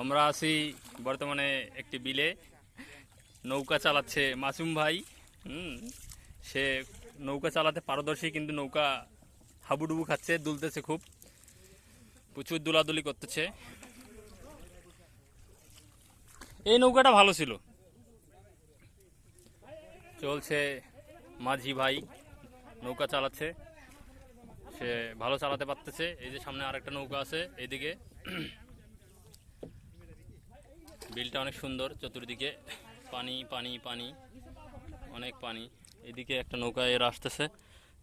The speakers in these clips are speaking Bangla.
আমরা আছি বর্তমানে একটি বিলে। নৌকা চালাচ্ছে মাসুম ভাই সে নৌকা চালাতে পারদর্শী, কিন্তু নৌকা হাবুডুবু খাচ্ছে, দুলতেছে খুব। প্রচুর দুলাদুলি করতেছে। এই নৌকাটা ভালো ছিল। চলছে মাঝি ভাই, নৌকা চালাচ্ছে। সে ভালো চালাতে পারতেছে। এই যে সামনে আরেকটা নৌকা আছে এইদিকে বিলটা অনেক সুন্দর, চতুর্দিকে পানি পানি পানি, অনেক পানি। এদিকে একটা নৌকা এরা আসতেছে,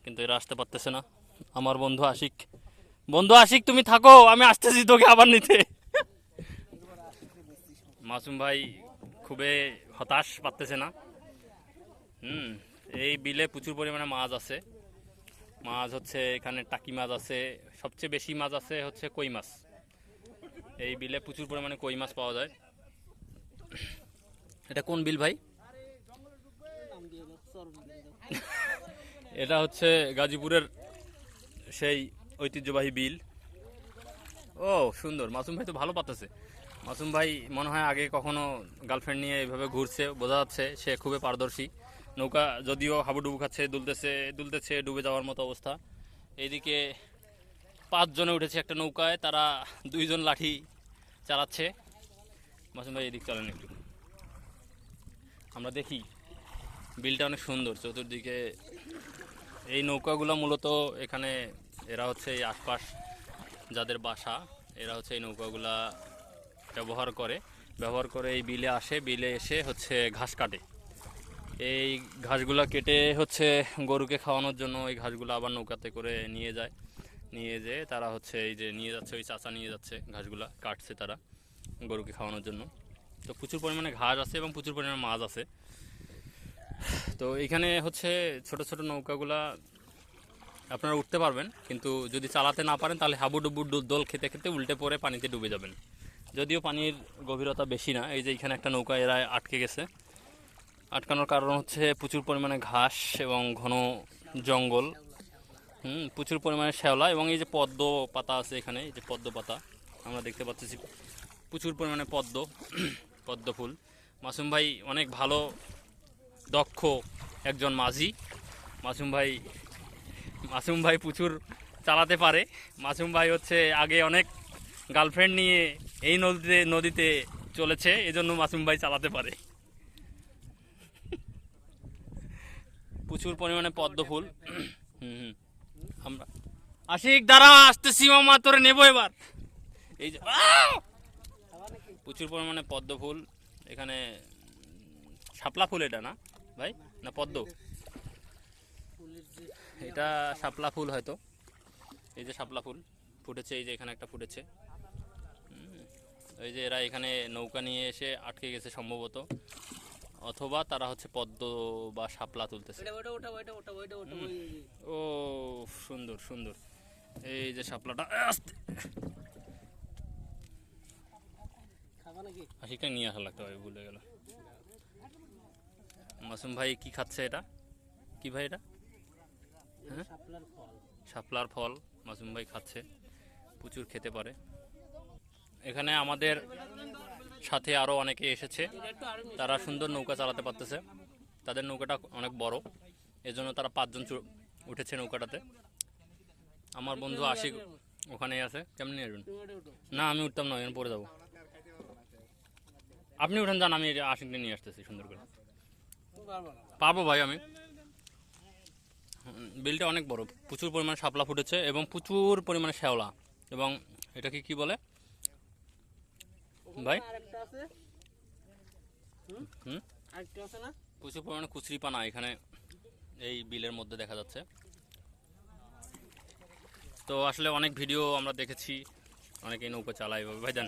কিন্তু এরা আসতে পারতেছে না। আমার বন্ধু আশিক। বন্ধু আশিক, তুমি থাকো, আমি আসতেছি তোকে আবার নিতে। মাসুম ভাই খুবই হতাশ পারতেছে না। হুম, এই বিলে প্রচুর পরিমাণে মাছ আছে। মাছ হচ্ছে এখানে টাকি মাছ আছে। সবচেয়ে বেশি মাছ আছে হচ্ছে কই মাছ। এই বিলে প্রচুর পরিমাণে কই মাছ পাওয়া যায়। এটা কোন বিল ভাই? এটা হচ্ছে গাজীপুরের সেই ঐতিহ্যবাহী বিল। ও, সুন্দর। মাসুম ভাই তো ভালো পাতেছে। মাসুম ভাই মনে হয় আগে কখনো গার্লফ্রেন্ড নিয়ে এইভাবে ঘুরছে, বোঝা যাচ্ছে সে খুবই পারদর্শী। নৌকা যদিও হাবুডুবু খাচ্ছে, দুলতেছে দুলতেছে ডুবে যাওয়ার মতো অবস্থা। এইদিকে পাঁচজনে উঠেছে একটা নৌকায়, তারা দুইজন লাঠি চালাচ্ছে। মাসুম ভাই, এদিক চলেন একটু। আমরা দেখি, বিলটা অনেক সুন্দর। চতুর্দিকে এই নৌকাগুলো মূলত এখানে এরা হচ্ছে এই আশপাশ যাদের বাসা, এরা হচ্ছে এই নৌকাগুলা ব্যবহার করে। ব্যবহার করে এই বিলে আসে, বিলে এসে হচ্ছে ঘাস কাটে। এই ঘাসগুলা কেটে হচ্ছে গরুকে খাওয়ানোর জন্য এই ঘাসগুলো আবার নৌকাতে করে নিয়ে যায়। নিয়ে যেয়ে তারা হচ্ছে এই যে নিয়ে যাচ্ছে, ওই চাচা নিয়ে যাচ্ছে ঘাসগুলা, কাটছে তারা গরুকে খাওয়ানোর জন্য। তো প্রচুর পরিমাণে ঘাস আছে এবং প্রচুর পরিমাণে মাছ আছে। তো এখানে হচ্ছে ছোট ছোট নৌকাগুলা আপনারা উঠতে পারবেন, কিন্তু যদি চালাতে না পারেন তাহলে হাবুডুবু দোল খেতে খেতে উল্টে পড়ে পানিতে ডুবে যাবেন। যদিও পানির গভীরতা বেশি না, এই যে এখানে একটা নৌকা এরা আটকে গেছে। আটকানোর কারণ হচ্ছে প্রচুর পরিমাণে ঘাস এবং ঘন জঙ্গল। হুম, প্রচুর পরিমাণে শ্যাওলা এবং এই যে পদ্ম পাতা আছে এখানে, এই যে পদ্ম পাতা, আমরা দেখতে পাচ্ছি প্রচুর পরিমাণে পদ্ম পদ্ম ফুল। মাসুম ভাই অনেক ভালো, দক্ষ একজন মাঝি। মাসুম ভাই মাসুম ভাই প্রচুর চালাতে পারে। মাসুম ভাই হচ্ছে আগে অনেক গার্লফ্রেন্ড নিয়ে এই নদীতে নদীতে চলেছে, এজন্য মাসুম ভাই চালাতে পারে। প্রচুর পরিমাণে পদ্ম ফুল। হুম আমরা আশিক, দাঁড়া, আসতেছি মামা, তোরে নেব এবার। এই যে প্রচুর পরিমাণে পদ্ম ফুল। এখানে শাপলা ফুল এটা না ভাই? না পদ্ম? এটা শাপলা ফুল হয়তো। এই যে শাপলা ফুল ফুটেছে, এই যে এখানে একটা ফুটেছে। ওই যে এরা এখানে নৌকা নিয়ে এসে আটকে গেছে সম্ভবত। অথবা তারা হচ্ছে পদ্ম বা শাপলা তুলতেছে। ও সুন্দর সুন্দর। এই যে শাপলাটা আস্তে। আশিকটা নিয়ে আসা লাগতো ভাই ভুলে গেল। মাসুম ভাই কি খাচ্ছে এটা? কি ভাই এটা? হ্যাঁ? শাপলার ফল মাসুম ভাই খাচ্ছে প্রচুর খেতে পারে। এখানে আমাদের সাথে আরও অনেকে এসেছে। তারা সুন্দর নৌকা চালাতে পারতেছে। তাদের নৌকাটা অনেক বড়। এজন্য তারা পাঁচজন উঠেছে নৌকাটাতে। আমার বন্ধু আশিক ওখানেই আছে। কেমনি আসবেন না, আমি উঠতাম না এখানে পড়ে যাব। আপনি উঠেন, যান, আমি আশিককে নিয়ে আসতেছি সুন্দর করে। পারব ভাই আমি। বিলটা অনেক বড়। প্রচুর পরিমাণে শাপলা ফুটেছে এবং প্রচুর পরিমাণে শ্যাওলা। এবং এটাকে কি বলে? ভাই। হুম? প্রচুর পরিমাণে কুচরি পানা এখানে এই বিলের মধ্যে দেখা যাচ্ছে। তো আসলে অনেক ভিডিও আমরা দেখেছি অনেকেই নৌকা চালায় ভাই যান